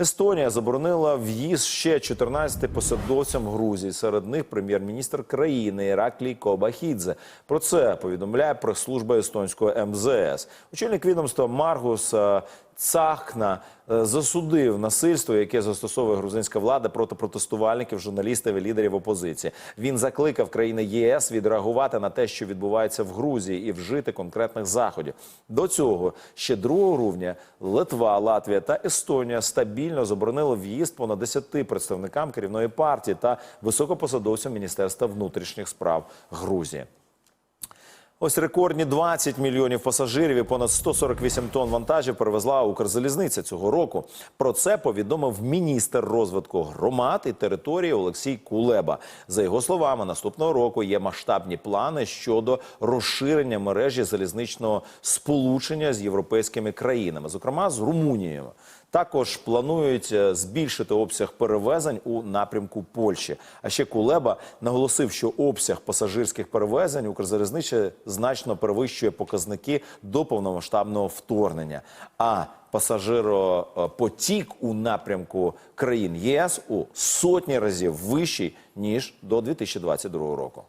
Естонія заборонила в'їзд ще 14 посадовцям Грузії. Серед них прем'єр-міністр країни Іраклій Кобахідзе. Про це повідомляє прес-служба естонського МЗС. Очільник відомства Маргус е, Цахна е, засудив насильство, яке застосовує грузинська влада проти протестувальників, журналістів і лідерів опозиції. Він закликав країни ЄС відреагувати на те, що відбувається в Грузії, і вжити конкретних заходів. До цього ще 2 грудня Литва, Латвія та Естонія стабільно заборонили в'їзд понад 10 представникам керівної партії та високопосадовцям Міністерства внутрішніх справ Грузії. Ось рекордні 20 мільйонів пасажирів і понад 148 тонн вантажів перевезла Укрзалізниця цього року. Про це повідомив міністр розвитку громад і території Олексій Кулеба. За його словами, наступного року є масштабні плани щодо розширення мережі залізничного сполучення з європейськими країнами, зокрема з Румунією. Також планують е, збільшити обсяг перевезень у напрямку Польщі. А ще Кулеба наголосив, що обсяг пасажирських перевезень Укрзалізнича значно перевищує показники до повномасштабного вторгнення. А пасажиропотік у напрямку країн ЄС у сотні разів вищий ніж до 2022 року.